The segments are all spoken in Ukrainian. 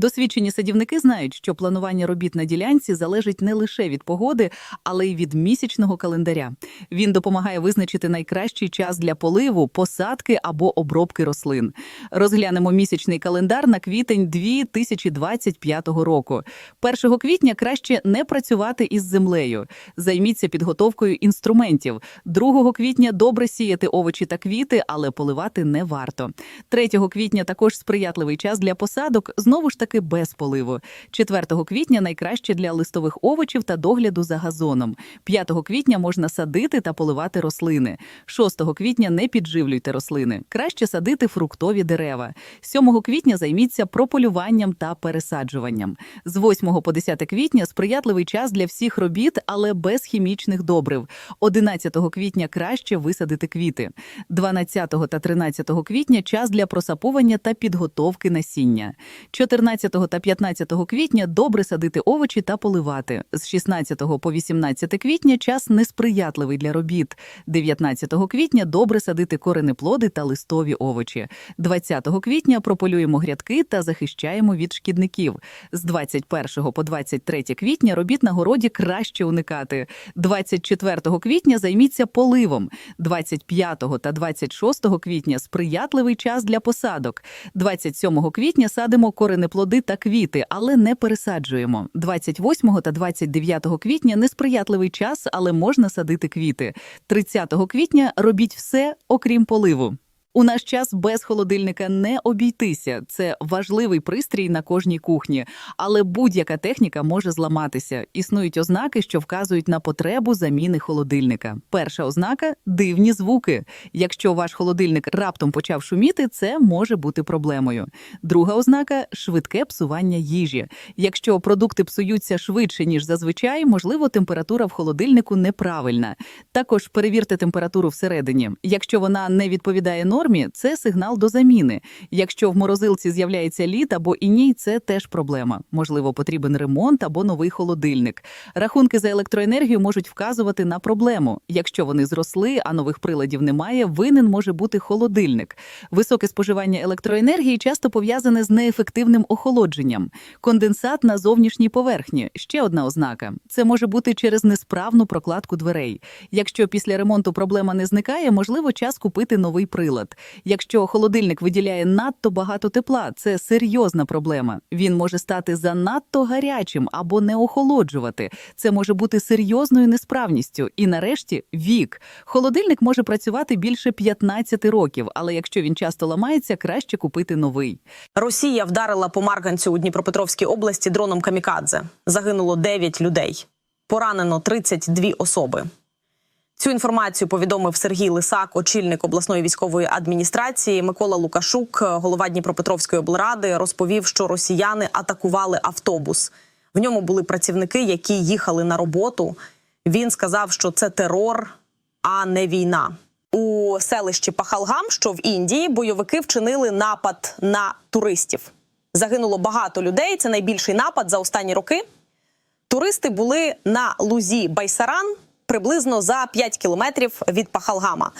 Досвідчені садівники знають, що планування робіт на ділянці залежить не лише від погоди, але й від місячного календаря. Він допомагає визначити найкращий час для поливу, посадки або обробки рослин. Розглянемо місячний календар на квітень 2025 року. 1 квітня краще не працювати із землею. Займіться підготовкою інструментів. 2 квітня добре сіяти овочі та квіти, але поливати не варто. 3 квітня також сприятливий час для посадок, знову ж таки без поливу. 4 квітня найкраще для листових овочів та догляду за газоном. 5 квітня можна садити та поливати рослини. 6 квітня не підживлюйте рослини. Краще садити фруктові дерева. 7 квітня займіться прополюванням та пересаджуванням. З 8 по 10 квітня сприятливий час для всіх робіт, але без хімічних добрив. 11 квітня краще висадити квіти. 12 та 13 квітня час для просапування та підготовки насіння. 14 та 15 квітня добре садити овочі та поливати. З 16 по 18 квітня час несприятливий для робіт. 19 квітня добре садити коренеплоди та листові овочі. 20 квітня прополюємо грядки та захищаємо від шкідників. З 21 по 23 квітня робіт на городі краще уникати. 24 квітня займіться поливом. 25 та 26 квітня сприятливий час для посадок. 27 квітня садимо коренеплоди та квіти, але не пересаджуємо. 28 та 29 квітня несприятливий час, але можна садити квіти. 30 квітня робіть все, окрім поливу. У наш час без холодильника не обійтися. Це важливий пристрій на кожній кухні, але будь-яка техніка може зламатися. Існують ознаки, що вказують на потребу заміни холодильника. Перша ознака дивні звуки. Якщо ваш холодильник раптом почав шуміти, це може бути проблемою. Друга ознака швидке псування їжі. Якщо продукти псуються швидше ніж зазвичай, можливо, температура в холодильнику неправильна. Також перевірте температуру всередині. Якщо вона не відповідає нормі, це сигнал до заміни. Якщо в морозилці з'являється лід або іній, це теж проблема. Можливо, потрібен ремонт або новий холодильник. Рахунки за електроенергію можуть вказувати на проблему. Якщо вони зросли, а нових приладів немає, винен може бути холодильник. Високе споживання електроенергії часто пов'язане з неефективним охолодженням. Конденсат на зовнішній поверхні ще одна ознака. Це може бути через несправну прокладку дверей. Якщо після ремонту проблема не зникає, можливо, час купити новий прилад. Якщо холодильник виділяє надто багато тепла, це серйозна проблема. Він може стати занадто гарячим або не охолоджувати. Це може бути серйозною несправністю. І нарешті вік. Холодильник може працювати більше 15 років, але якщо він часто ламається, краще купити новий. Росія вдарила по Марганцю у Дніпропетровській області дроном камікадзе. Загинуло 9 людей. Поранено 32 особи. Цю інформацію повідомив Сергій Лисак, очільник обласної військової адміністрації. Микола Лукашук, голова Дніпропетровської облради, розповів, що росіяни атакували автобус. В ньому були працівники, які їхали на роботу. Він сказав, що це терор, а не війна. У селищі Пахалгам, що в Індії, бойовики вчинили напад на туристів. Загинуло багато людей. Це найбільший напад за останні роки. Туристи були на лузі Байсаран приблизно за 5 кілометрів від Пахалгама.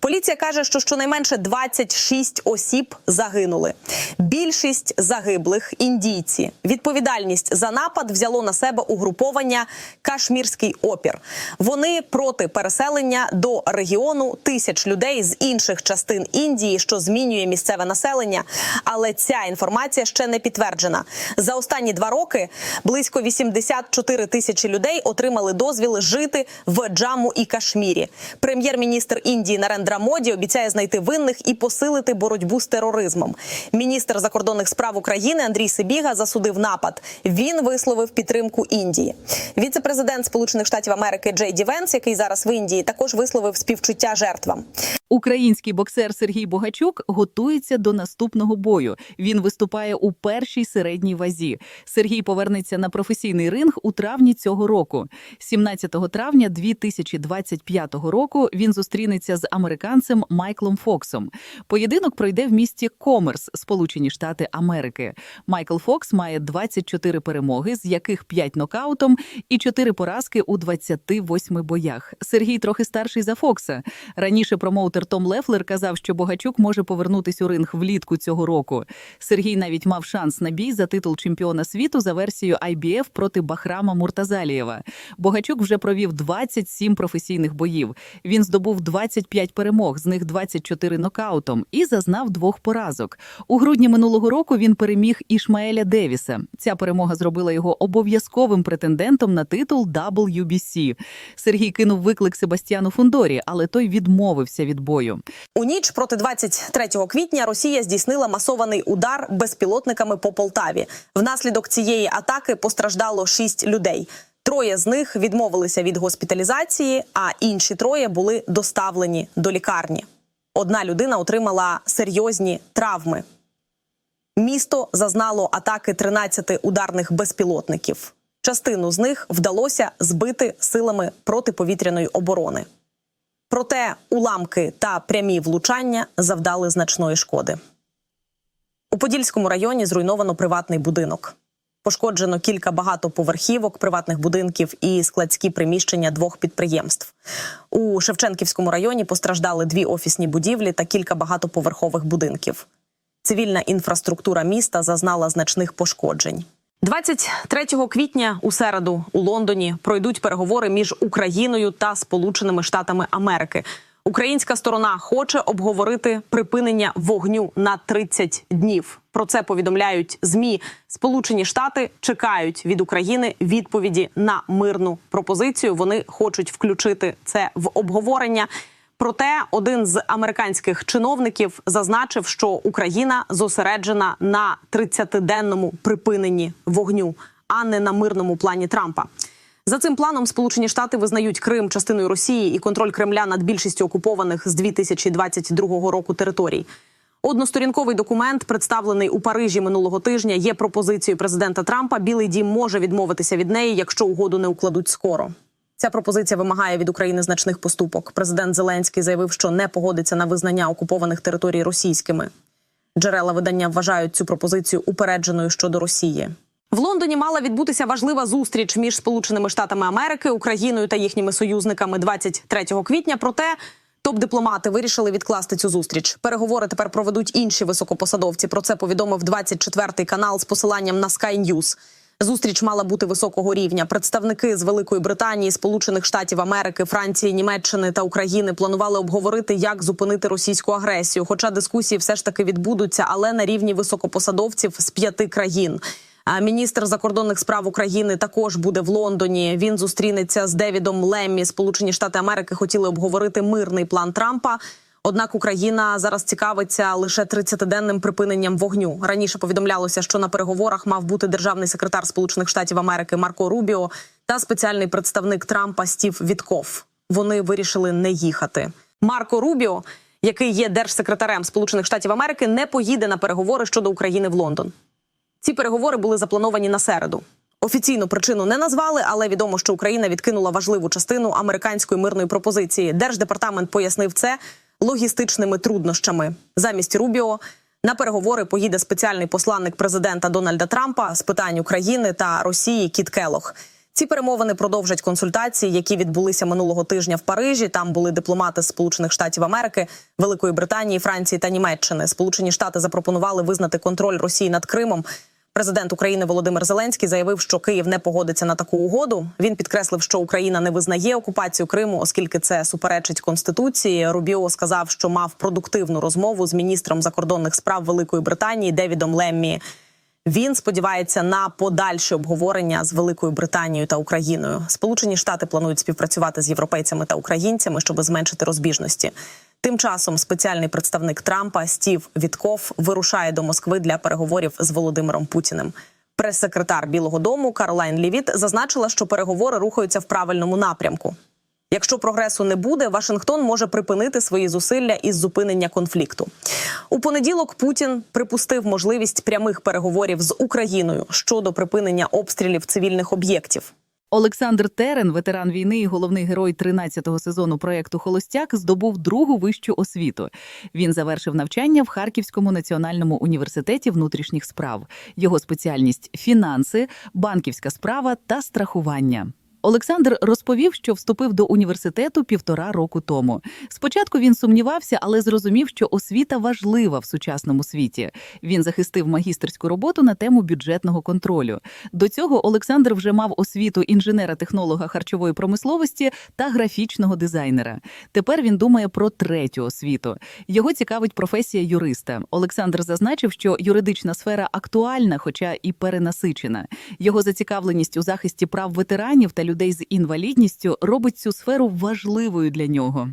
Поліція каже, що щонайменше 26 осіб загинули. Більшість загиблих індійці. Відповідальність за напад взяло на себе угруповання Кашмірський опір. Вони проти переселення до регіону тисяч людей з інших частин Індії, що змінює місцеве населення. Але ця інформація ще не підтверджена. За останні два роки близько 84 тисячі людей отримали дозвіл жити в Джаму і Кашмірі. Прем'єр-міністр Індії Нарендра Моді обіцяє знайти винних і посилити боротьбу з тероризмом. Міністр закордонних справ України Андрій Сибіга засудив напад. Він висловив підтримку Індії. Віце-президент Сполучених Штатів Америки Джей Ді Венс, який зараз в Індії, також висловив співчуття жертвам. Український боксер Сергій Богачук готується до наступного бою. Він виступає у першій середній вазі. Сергій повернеться на професійний ринг у травні цього року. 17 травня 2025 року він зустрінеться з американцем Майклом Фоксом. Поєдинок пройде в місті Комерс, Сполучені Штати Америки. Майкл Фокс має 24 перемоги, з яких 5 нокаутом і 4 поразки у 28 боях. Сергій трохи старший за Фокса. Раніше промоутер Том Лефлер казав, що Богачук може повернутись у ринг влітку цього року. Сергій навіть мав шанс на бій за титул чемпіона світу за версією IBF проти Бахрама Муртазалієва. Богачук вже провів 27 професійних боїв. Він здобув 25 перемог, з них 24 нокаутом, і зазнав двох поразок. У грудні минулого року він переміг Ішмаеля Девіса. Ця перемога зробила його обов'язковим претендентом на титул WBC. Сергій кинув виклик Себастьяну Фундорі, але той відмовився від бою. У ніч проти 23 квітня Росія здійснила масований удар безпілотниками по Полтаві. Внаслідок цієї атаки постраждало шість людей. Троє з них відмовилися від госпіталізації, а інші троє були доставлені до лікарні. Одна людина отримала серйозні травми. Місто зазнало атаки 13 ударних безпілотників. Частину з них вдалося збити силами протиповітряної оборони. Проте уламки та прямі влучання завдали значної шкоди. У Подільському районі зруйновано приватний будинок. Пошкоджено кілька багатоповерхівок, приватних будинків і складські приміщення двох підприємств. У Шевченківському районі постраждали дві офісні будівлі та кілька багатоповерхових будинків. Цивільна інфраструктура міста зазнала значних пошкоджень. 23 квітня у середу у Лондоні пройдуть переговори між Україною та Сполученими Штатами Америки. Українська сторона хоче обговорити припинення вогню на 30 днів. Про це повідомляють змі. Сполучені Штати чекають від України відповіді на мирну пропозицію. Вони хочуть включити це в обговорення. Проте один з американських чиновників зазначив, що Україна зосереджена на 30-денному припиненні вогню, а не на мирному плані Трампа. За цим планом Сполучені Штати визнають Крим частиною Росії і контроль Кремля над більшістю окупованих з 2022 року територій. Односторінковий документ, представлений у Парижі минулого тижня, є пропозицією президента Трампа. Білий дім може відмовитися від неї, якщо угоду не укладуть скоро. Ця пропозиція вимагає від України значних поступок. Президент Зеленський заявив, що не погодиться на визнання окупованих територій російськими. Джерела видання вважають цю пропозицію упередженою щодо Росії. В Лондоні мала відбутися важлива зустріч між Сполученими Штатами Америки, Україною та їхніми союзниками 23 квітня. Проте топ-дипломати вирішили відкласти цю зустріч. Переговори тепер проведуть інші високопосадовці. Про це повідомив 24-й канал з посиланням на Sky News. Зустріч мала бути високого рівня. Представники з Великої Британії, Сполучених Штатів Америки, Франції, Німеччини та України планували обговорити, як зупинити російську агресію. Хоча дискусії все ж таки відбудуться, але на рівні високопосадовців з п'яти країн. Міністр закордонних справ України також буде в Лондоні. Він зустрінеться з Девідом Леммі. Сполучені Штати Америки хотіли обговорити мирний план Трампа. Однак Україна зараз цікавиться лише 30-денним припиненням вогню. Раніше повідомлялося, що на переговорах мав бути державний секретар Сполучених Штатів Америки Марко Рубіо та спеціальний представник Трампа Стів Вітков. Вони вирішили не їхати. Марко Рубіо, який є держсекретарем Сполучених Штатів Америки, не поїде на переговори щодо України в Лондон. Ці переговори були заплановані на середу. Офіційну причину не назвали, але відомо, що Україна відкинула важливу частину американської мирної пропозиції. Держдепартамент пояснив це логістичними труднощами. Замість Рубіо на переговори поїде спеціальний посланник президента Дональда Трампа з питань України та Росії Кіт Келох. Ці перемовини продовжать консультації, які відбулися минулого тижня в Парижі. Там були дипломати з Сполучених Штатів Америки, Великої Британії, Франції та Німеччини. Сполучені Штати запропонували визнати контроль Росії над Кримом. Президент України Володимир Зеленський заявив, що Київ не погодиться на таку угоду. Він підкреслив, що Україна не визнає окупацію Криму, оскільки це суперечить конституції. Рубіо сказав, що мав продуктивну розмову з міністром закордонних справ Великої Британії Девідом Леммі. Він сподівається на подальше обговорення з Великою Британією та Україною. Сполучені Штати планують співпрацювати з європейцями та українцями, щоб зменшити розбіжності. Тим часом спеціальний представник Трампа Стів Вітков вирушає до Москви для переговорів з Володимиром Путіним. Прес-секретар Білого Дому Каролайн Лівіт зазначила, що переговори рухаються в правильному напрямку. Якщо прогресу не буде, Вашингтон може припинити свої зусилля із зупинення конфлікту. У понеділок Путін припустив можливість прямих переговорів з Україною щодо припинення обстрілів цивільних об'єктів. Олександр Терен, ветеран війни і головний герой 13-го сезону проекту Холостяк, здобув другу вищу освіту. Він завершив навчання в Харківському національному університеті внутрішніх справ. Його спеціальність фінанси, банківська справа та страхування. Олександр розповів, що вступив до університету півтора року тому. Спочатку він сумнівався, але зрозумів, що освіта важлива в сучасному світі. Він захистив магістерську роботу на тему бюджетного контролю. До цього Олександр вже мав освіту інженера-технолога харчової промисловості та графічного дизайнера. Тепер він думає про третю освіту. Його цікавить професія юриста. Олександр зазначив, що юридична сфера актуальна, хоча і перенасичена. Його зацікавленість у захисті прав ветеранів та людей з інвалідністю робить цю сферу важливою для нього.